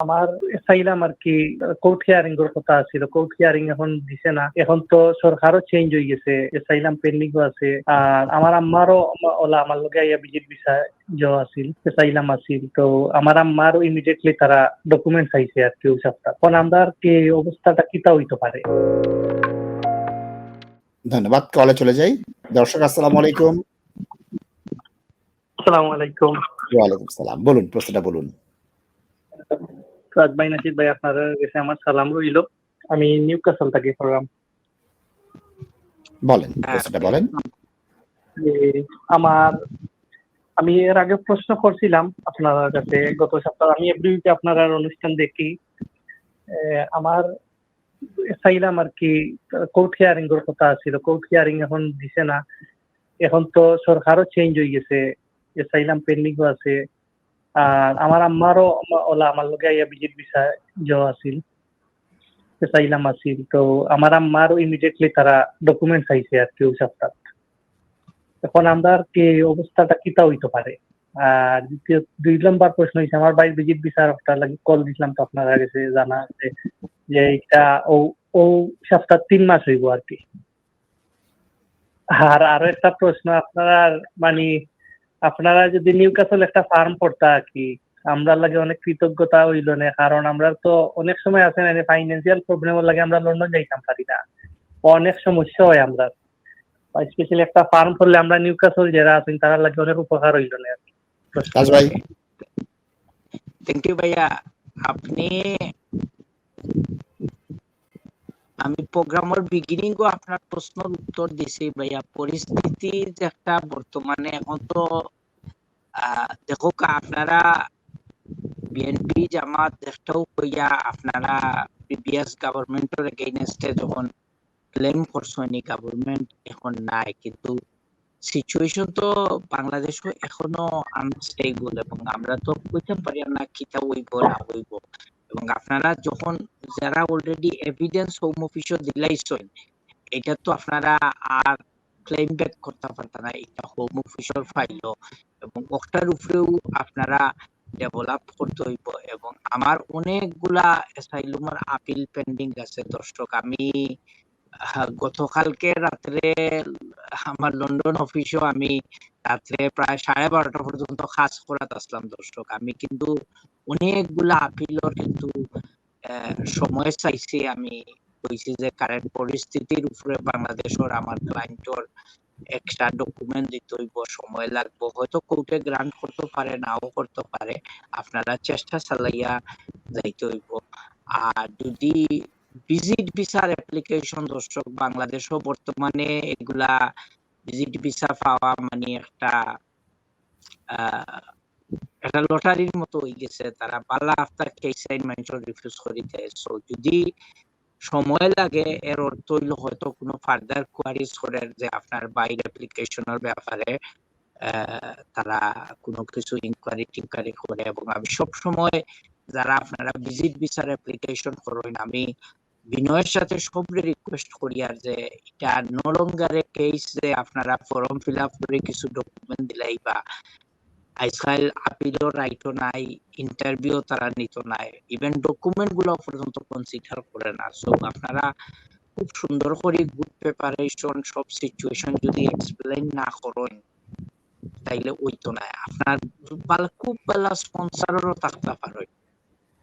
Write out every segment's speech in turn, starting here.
আমার চাইলাম আর কি কোর্ট হিয়ারিং এর কথা ছিল কোর্ট হিয়ারিং এখন দিছে না এখন তো সরকারও চেঞ্জ হয়ে গেছে চাইলাম পেন্ডিং আছে আর আমার আম্মারও ওলা আমার লগে আইয়া বিজিট বিষয় যে আছিল চাইলাম আছিল তো আমার আম্মারও ইমিডিয়েটলি তারা ডকুমেন্ট চাইছে আর কি ওই সপ্তাহ এখন আমরা আর কি অবস্থাটা কিতা হইতে পারে ধন্যবাদ কলে চলে যাই। দর্শক আসসালামু আলাইকুম। আসসালামু আলাইকুম। ওয়ালাইকুম সালাম বলুন প্রশ্নটা বলুন। রাজ ভাই নাসিদ ভাই আপনার কাছে আমার সালাম রইল। আমি নিউ কাসল থাকি প্রোগ্রাম বলেন প্রশ্নটা বলেন। আমার আমি এর আগে প্রশ্ন করছিলাম আপনার কাছে গত সপ্তাহে। আমি এভরি উইকে আপনার অনুষ্ঠান দেখি। আমার চাইলাম আর কি কোর্ট হিয়ারিং এর কথা ছিল কোর্ট হিয়ারিং এখন দিছে না। এখন তো সরকারও চেঞ্জ হয়ে গেছে। এ চাইলাম পেন্ডিং আছে। আর আমার আম্মারও ওলা আমার লগে আইয়া বিজিট বিষয় যে আছিল। চাইলাম আছিল। তো আমার আম্মারও ইমিডিয়েটলি তারা ডকুমেন্ট চাইছে আর কি সপ্তাহ এখন আমরা কি অবস্থাটা কিতা হইতে পারে? আর দ্বিতীয় দুই নম্বর প্রশ্ন হয়েছে আমার ভাই বিজিট বিচার একটা লাগি কল দিছিলাম তো আপনারা কাছে জানা আছে যে এটা ও ও সপ্তাহ তিন মাস হইব আর কি। আর আরও একটা প্রশ্ন, আপনার মানে আপনারা যদি নিউ কাসল একটা ফার্ম করতা আর কি আমরা লাগে অনেক কৃতজ্ঞতা হইল না কারণ আমরা তো অনেক সময় আছে না ফাইন্যান্সিয়াল প্রবলেমের লাগে আমরা লন্ডন যাইতাম পারি না। অনেক সমস্যা হয় আমরা। স্পেশালি একটা ফার্ম করলে আমরা নিউ কাসল যারা আছেন তারা লাগে অনেক উপকার হইল না আর কি। রাজ ভাই। থ্যাংক ইউ ভাইয়া। আপনি আমি প্রোগ্রামের বিগিনিং ও আপনার প্রশ্নের উত্তর দিছি ভাইয়া। পরিস্থিতি যে একটা বর্তমানে এখন তো দেখো আপনারা বিএনপি জামাত একটাও কইয়া আপনারা প্রিভিয়াস গভর্নমেন্টের এগেইনস্টে যখন ক্লেম করছেন গভর্নমেন্ট এখন নাই। কিন্তু সিচুয়েশন তো বাংলাদেশও এখনও আনস্টেবল এবং আমরা তো কইতে পারি না কিতা হইব, না হইব। এবং আপনারা যখন যারা অলরেডি এভিডেন্স হোম অফিসে দিলাইছেন, এটা তো আপনারা আর ক্লেম ব্যাক করতে পারতেন না। এটা হোম অফিসের ফাইল এবং ওটার উপরেও আপনারা ডেভেলপ করতে হইব। এবং আমার অনেকগুলা অ্যাসাইলুমের আপিল পেন্ডিং আছে, দর্শক। আমি গতকালকে রাত্রে আমার লন্ডন অফিসেও আমি রাত্রে প্রায় সাড়ে বারোটা পর্যন্ত কাজ করাতে আসলাম, দর্শক। আমি কিন্তু অনেকগুলা আপিলর কিন্তু সময় চাইছি আমি। কইছি যে কারেন্ট পরিস্থিতির উপরে বাংলাদেশের আমার ক্লায়েন্টর এক্সট্রা ডকুমেন্ট দিতে হইব সময় লাগবে। হয়তো কোর্টে গ্রান্ট করতে পারে নাও করতে পারে আপনারা চেষ্টা চালাইয়া যাইতে হইব। আর যদি ভিজিট ভিসার অ্যাপ্লিকেশন দর্শক বাংলাদেশও বর্তমানে এগুলা ভিজিট ভিসা পাওয়া মানে একটা আহ, একটা লটারির মতো হয়ে গেছে, তারা বালা আফতার কেস আইন মানুষের রিফিউজ করে দেয়। সো যদি সময় লাগে, এর অর্থ হইল হয়তো কোনো ফার্দার কোয়ারিজ করে যে আপনার বাইর অ্যাপ্লিকেশনের ব্যাপারে তারা কোনো কিছু ইনকোয়ারি টিনকোয়ারি করে এবং আমি সব সময় যারা আপনারা ভিজিট ভিসার অ্যাপ্লিকেশন করেন, আমি বিনয়ের সাথে সবরে রিকোয়েস্ট করি আর যে এটা নো লঙ্গার কেস যে আপনারা ফর্ম ফিল আপ করে কিছু ডকুমেন্ট দিলাই বা আজকাল আপিলও রাইটও নাই ইন্টারভিউ তারা নিত নাই ইভেন ডকুমেন্টগুলো পর্যন্ত কনসিডার করে না। সো আপনারা খুব সুন্দর করে গুড প্রিপারেশন সব সিচুয়েশন যদি এক্সপ্লেইন না করেন, তাইলে ওইতো না আপনার ভালো খুব ভালো স্পন্সরও থাকতে পারে।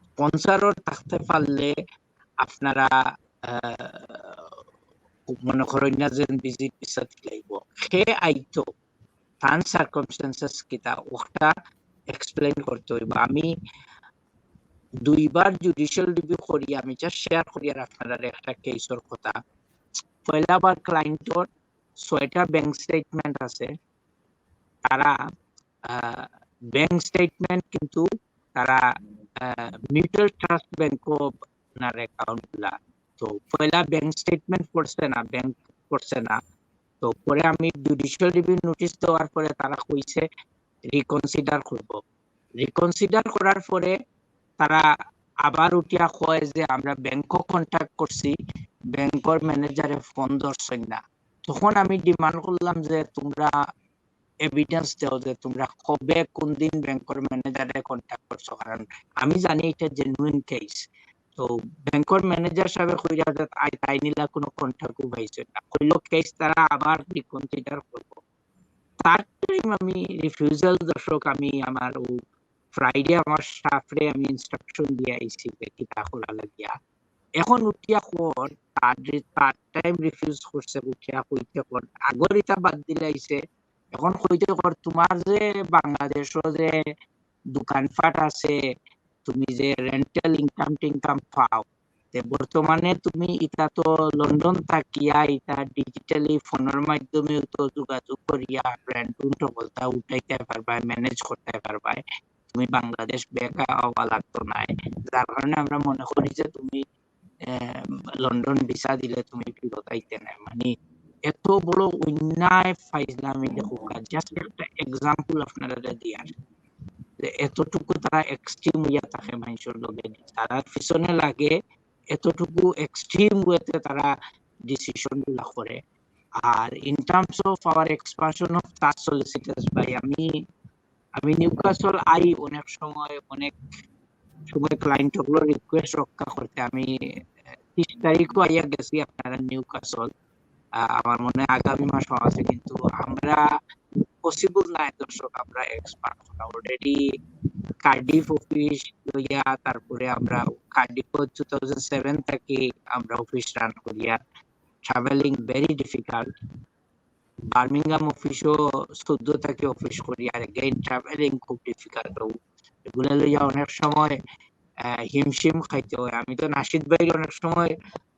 স্পন্সরও থাকতে পারলে আপনারা মনে করেন না যে ভিজিট ভিসা দিলাইব সে আইতো। তান সার্কামস্টেন্সেস কিতা ওটা এক্সপ্লেইন করতে হইব। আমি দুইবার জুডিশিয়াল রিভিউ করি, আমি জাস্ট শেয়ার করি আর আপনারা একটা কেসের কথা। পয়লাবার ক্লায়েন্টর ছয়টা ব্যাংক স্টেটমেন্ট আছে। তারা ব্যাংক স্টেটমেন্ট কিন্তু তারা মিউচুয়াল ট্রাস্ট ব্যাংক আপনার অ্যাকাউন্টগুলা। তো পয়লা ব্যাংক স্টেটমেন্ট করছে না ব্যাংক করছে না। তো পরে আমি জুডিশিয়াল রিভিউ নোটিশ দেওয়ার পরে তারা কইছে রিকনসিডার করব। রিকনসিডার করার পরে তারা আবার উঠিয়া কয় যে, আমরা ব্যাংকও কন্ট্যাক্ট করছি, ব্যাংকর ম্যানেজারে ফোন ধরছেন না। তখন আমি ডিমান্ড করলাম যে, তোমরা এভিডেন্স দাও যে, তোমরা কবে কোন দিন ব্যাংকের ম্যানেজারে কন্ট্যাক্ট করছ? কারণ আমি জানি এটা জেনুইন কেস তো ব্যাংকের ম্যানেজার সাহেব কইরা যে আই তাই নিলা পাইছে না। কইল, কেস তারা আবার রিকনসিডার করব। তার টাইম আমি রিফিউজাল দর্শক আমি আমার ও ফ্রাইডে আমার স্টাফরে আমি ইনস্ট্রাকশন দিয়ে আইছি যে লাগিয়া এখন উঠিয়া কোন তার টাইম রিফিউজ করছে, উঠিয়া কইতে কোন আগর বাদ দিলে এখন কইতে কর, তোমার যে বাংলাদেশও যে দোকানপাট আছে তুমি যে রেন্টাল ইনকাম টিনকাম পাও বর্তমানে তুমি ইটা তো লন্ডন থাকিয়া ইটা ডিজিটালি ফোনের মাধ্যমে তো যোগাযোগ করিয়া উল্টো বলতা উঠাইতে পারবা ম্যানেজ করতে পারবা তুমি বাংলাদেশ বেকা হওয়া লাগতো নাই। যার কারণে আমরা মনে করি যে তুমি লন্ডন ভিসা দিলে তুমি ফেরত আইতে নাই। মানে এত বড় অন্যায় ফাইজলামি দেখো জাস্ট একটা এক্সাম্পল আপনারা দিয়ার যে এতটুকু তারা এক্সট্রিম হইয়া থাকে মানুষের লগে। তারা পিছনে লাগে, এতটুকু এক্সট্রিম ওয়েতে তারা ডিসিশনগুলা করে। আর in terms of our expansion of তার সলিসিটার্স ভাই, আমি আমি নিউকাসল আই অনেক সময় অনেক সময় ক্লায়েন্টগুলো রিকোয়েস্ট রক্ষা করতে। আমি তিরিশ তারিখও আইয়া গেছি আপনারা নিউকাসল আমার মনে হয় আগামী মাস হওয়া আছে, কিন্তু আমরা পসিবল নাই দর্শক, আমরা এক্সপার্ট অলরেডি কার্ডিফ অফিস লইয়া, তারপরে আমরা কার্ডিফ টু থাউজেন্ড সেভেন থেকে আমরা অফিস রান করিয়া ট্রাভেলিং ভেরি ডিফিকাল্ট বার্মিংহাম অফিসও চোদ্দ থেকে অফিস করি, আর এগেইন ট্রাভেলিং খুব ডিফিকাল্ট এগুলো লইয়া অনেক সময় হিমশিম খাইতে হয়। আমি তো নাসিদ ভাই অনেক সময়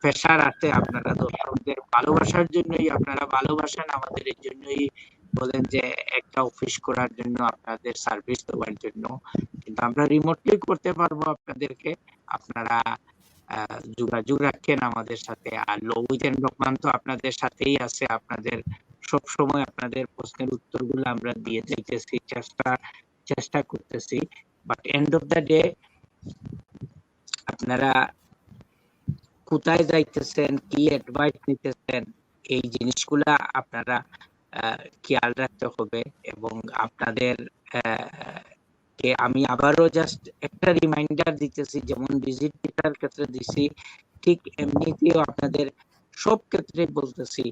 প্রেশার আছে আপনারা দর্শকদের ভালোবাসার জন্যই, আপনারা ভালোবাসেন, আমাদের এই জন্যই বলেন যে একটা অফিস করার জন্য, আপনাদের সার্ভিস দেওয়ার জন্য। কিন্তু আমরা রিমোটলি করতে পারব আপনাদেরকে। আপনারা যোগাযোগ রাখেন আমাদের সাথে। আর লৌহিতেন রহমান তো আপনাদের সাথেই আছে। আপনাদের সব সময় আপনাদের প্রশ্নের উত্তরগুলো আমরা দিয়ে যাইতেছি চেষ্টা চেষ্টা করতেছি। But end of the day আপনারা কোথায় যাইতেছেন, কি অ্যাডভাইস নিতেছেন, এই জিনিসগুলা আপনারা খেয়াল রাখতে হবে এবং আপনাদের কে আমি আবারও জাস্ট একটা রিমাইন্ডার দিতেছি, যেমন ভিজিট ভিসার ক্ষেত্রে দিছি, ঠিক এমনিতেও আপনাদের সব ক্ষেত্রে বলতেছি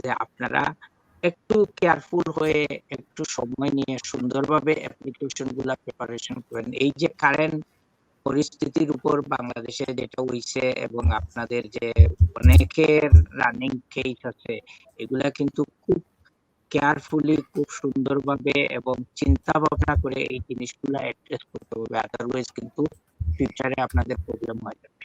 যে আপনারা একটু কেয়ারফুল হয়ে একটু সময় নিয়ে সুন্দরভাবে অ্যাপ্লিকেশনগুলা প্রিপারেশন করেন। এই যে কারেন্ট পরিস্থিতির উপর বাংলাদেশে যেটা হইছে এবং আপনাদের যে অনেকের রানিং কেস আছে, এগুলা কিন্তু খুব কেয়ারফুলি খুব সুন্দরভাবে এবং চিন্তা ভাবনা করে এই জিনিসগুলা অ্যাড্রেস করতে হবে আদারওয়াইজ কিন্তু ফিউচারে আপনাদের প্রবলেম হয়ে যাবে।